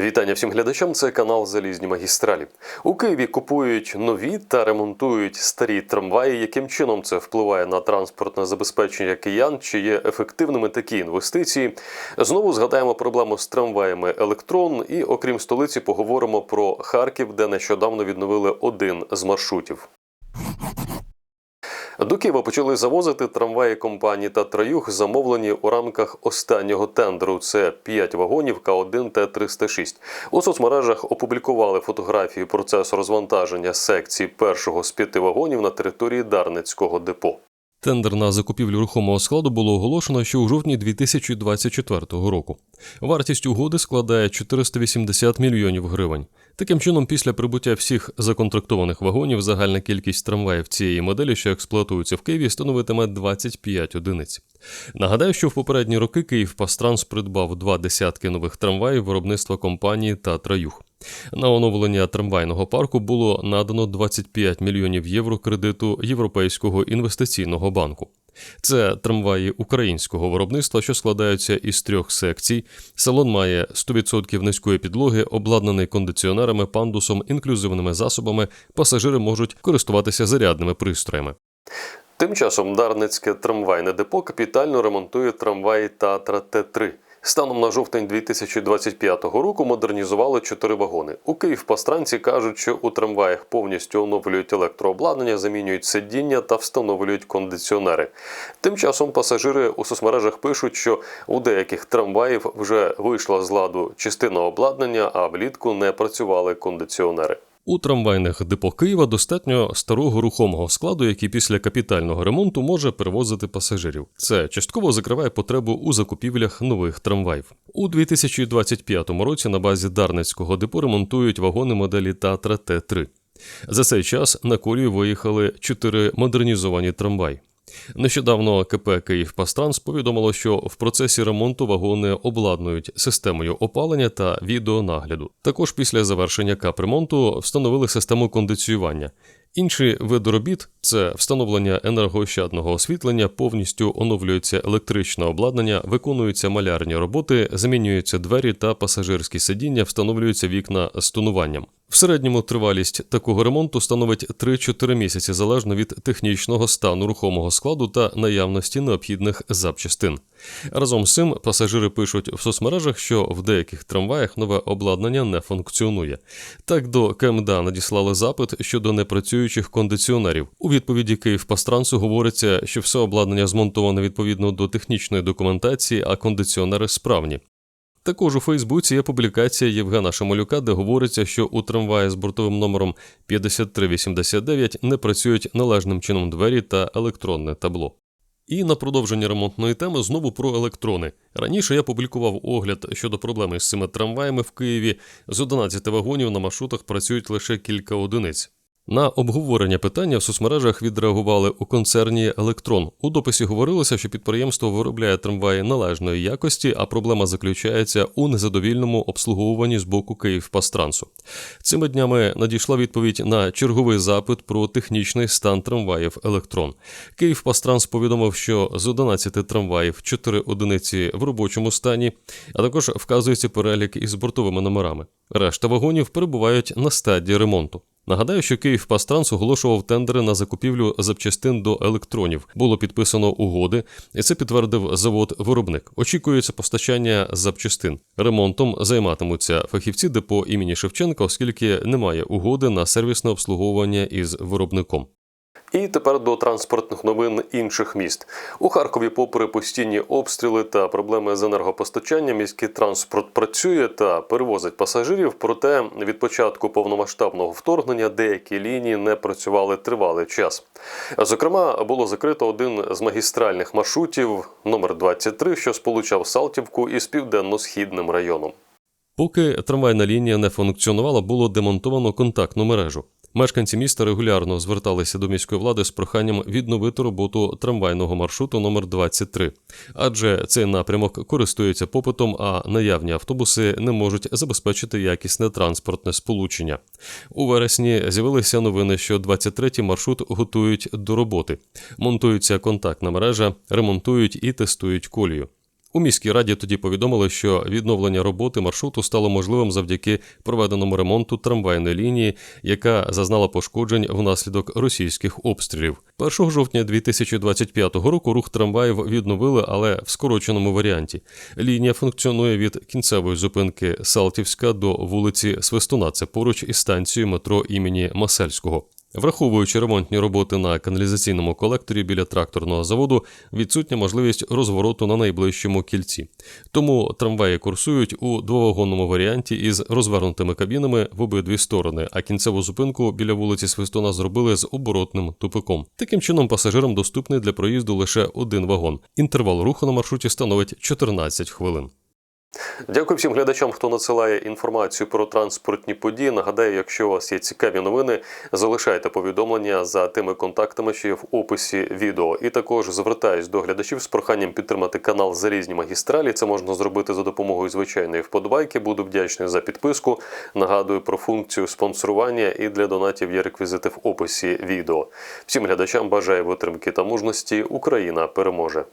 Вітання всім глядачам. Це канал Залізні магістралі. У Києві купують нові та ремонтують старі трамваї. Яким чином це впливає на транспортне забезпечення киян? Чи є ефективними такі інвестиції? Знову згадаємо проблему з трамваями електрон. І окрім столиці, поговоримо про Харків, де нещодавно відновили один з маршрутів. До Києва почали завозити трамваї компанії Татраюх, замовлені у рамках останнього тендеру. Це 5 вагонів К1 Т-306. У соцмережах опублікували фотографії процесу розвантаження секції першого з п'яти вагонів на території Дарницького депо. Тендер на закупівлю рухомого складу було оголошено ще у жовтні 2024 року. Вартість угоди складає 480 мільйонів гривень. Таким чином, після прибуття всіх законтрактованих вагонів, загальна кількість трамваїв цієї моделі, що експлуатуються в Києві, становитиме 25 одиниць. Нагадаю, що в попередні роки Київ Пастранс придбав два десятки нових трамваїв виробництва компанії та Траюх. На оновлення трамвайного парку було надано 25 мільйонів євро кредиту Європейського інвестиційного банку. Це трамваї українського виробництва, що складаються із трьох секцій. Салон має 100% низької підлоги, обладнаний кондиціонерами, пандусом, інклюзивними засобами. Пасажири можуть користуватися зарядними пристроями. Тим часом Дарницьке трамвайне депо капітально ремонтує трамваї Татра Т3. Станом на жовтень 2025 року модернізували чотири вагони. У Київпастранці кажуть, що у трамваях повністю оновлюють електрообладнання, замінюють сидіння та встановлюють кондиціонери. Тим часом пасажири у соцмережах пишуть, що у деяких трамваїв вже вийшла з ладу частина обладнання, а влітку не працювали кондиціонери. У трамвайних депо Києва достатньо старого рухомого складу, який після капітального ремонту може перевозити пасажирів. Це частково закриває потребу у закупівлях нових трамваїв. У 2025 році на базі Дарницького депо ремонтують вагони моделі Татра Т3. За цей час на колію виїхали чотири модернізовані трамваї. Нещодавно КП «Київпастранс» повідомило, що в процесі ремонту вагони обладнують системою опалення та відеонагляду. Також після завершення капремонту встановили систему кондиціювання. Інші види робіт це встановлення енергоощадного освітлення, повністю оновлюється електричне обладнання, виконуються малярні роботи, замінюються двері та пасажирські сидіння, встановлюються вікна з тонуванням. В середньому тривалість такого ремонту становить 3-4 місяці залежно від технічного стану рухомого складу та наявності необхідних запчастин. Разом з цим пасажири пишуть в соцмережах, що в деяких трамваях нове обладнання не функціонує. Так до КМДА надіслали запит щодо непрацюючих кондиціонерів. У відповіді Київпастрансу говориться, що все обладнання змонтоване відповідно до технічної документації, а кондиціонери справні. Також у Фейсбуці є публікація Євгена Шамалюка, де говориться, що у трамваї з бортовим номером 5389 не працюють належним чином двері та електронне табло. І на продовження ремонтної теми знову про електрони. Раніше я публікував огляд щодо проблеми з цими трамваями в Києві. З 11 вагонів на маршрутах працюють лише кілька одиниць. На обговорення питання в соцмережах відреагували у концерні Електрон. У дописі говорилося, що підприємство виробляє трамваї належної якості, а проблема заключається у незадовільному обслуговуванні з боку Київпастрансу. Цими днями надійшла відповідь на черговий запит про технічний стан трамваїв Електрон. Київпастранс повідомив, що з 11 трамваїв 4 одиниці в робочому стані, а також вказується перелік із бортовими номерами. Решта вагонів перебувають на стадії ремонту. Нагадаю, що Київ Пастранс оголошував тендери на закупівлю запчастин до електронів. Було підписано угоди, і це підтвердив завод-виробник. Очікується постачання запчастин. Ремонтом займатимуться фахівці депо імені Шевченка, оскільки немає угоди на сервісне обслуговування із виробником. І тепер до транспортних новин інших міст. У Харкові, попри постійні обстріли та проблеми з енергопостачанням, міський транспорт працює та перевозить пасажирів. Проте від початку повномасштабного вторгнення деякі лінії не працювали тривалий час. Зокрема, було закрито один з магістральних маршрутів номер 23 що сполучав Салтівку із південно-східним районом. Поки трамвайна лінія не функціонувала, було демонтовано контактну мережу. Мешканці міста регулярно зверталися до міської влади з проханням відновити роботу трамвайного маршруту номер 23 адже цей напрямок користується попитом, а наявні автобуси не можуть забезпечити якісне транспортне сполучення. У вересні з'явилися новини, що 23-й маршрут готують до роботи, монтується контактна мережа, ремонтують і тестують колію. У міській раді тоді повідомили, що відновлення роботи маршруту стало можливим завдяки проведеному ремонту трамвайної лінії, яка зазнала пошкоджень внаслідок російських обстрілів. 1 жовтня 2025 року рух трамваїв відновили, але в скороченому варіанті. Лінія функціонує від кінцевої зупинки Салтівська до вулиці Свистуна. Це поруч із станцією метро імені Масельського. Враховуючи ремонтні роботи на каналізаційному колекторі біля тракторного заводу, відсутня можливість розвороту на найближчому кільці. Тому трамваї курсують у двовагонному варіанті із розвернутими кабінами в обидві сторони, а кінцеву зупинку біля вулиці Свистуна зробили з оборотним тупиком. Таким чином, пасажирам доступний для проїзду лише один вагон. Інтервал руху на маршруті становить 14 хвилин. Дякую всім глядачам, хто надсилає інформацію про транспортні події. Нагадаю, якщо у вас є цікаві новини, залишайте повідомлення за тими контактами, що є в описі відео. І також звертаюсь до глядачів з проханням підтримати канал Залізні магістралі. Це можна зробити за допомогою звичайної вподобайки. Буду вдячний за підписку. Нагадую про функцію спонсорування і для донатів є реквізити в описі відео. Всім глядачам бажаю витримки та мужності. Україна переможе.